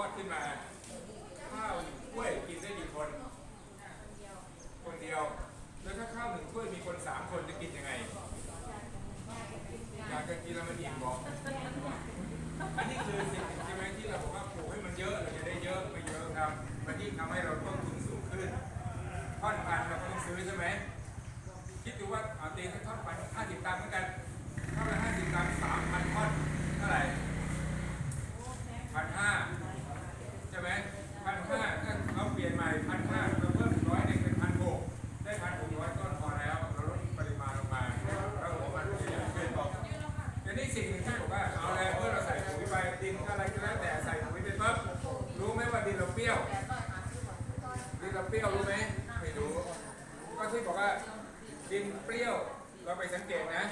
อดขึ้นมา ข้าวถ้วยกินได้กี่คน คนเดียว แล้วถ้าข้าวหนึ่งถ้วยมีคนสามคนจะกินยังไงอยากจะกินแล้วมันอิ่มบอกอันนี้คือสิ่งใช่ไหมที่เราบอกว่าปลูกให้มันเยอะเราจะได้เยอะไปเยอะครับมันยิ่งทำให้เราต้นทุนสูงขึ้นท่อนพันเราก็ต้องซื้อใช่ไหมคิดดูว่าเอาเตียงท่อนพัน นี้สิ่งหนึ่งที่บอกว่าเอาแล้วเมื่อเราใส่ปุ๋ยไปดินอะไรก็แล้วแต่ใส่ปุ๋ยไปปั๊บรู้ไหมว่าดินเราเปรี้ยวดินเราเปรี้ยวรู้ไหมไม่รู้ ก็ที่บอกว่าดินเปรี้ยวเราไปสังเกตนะ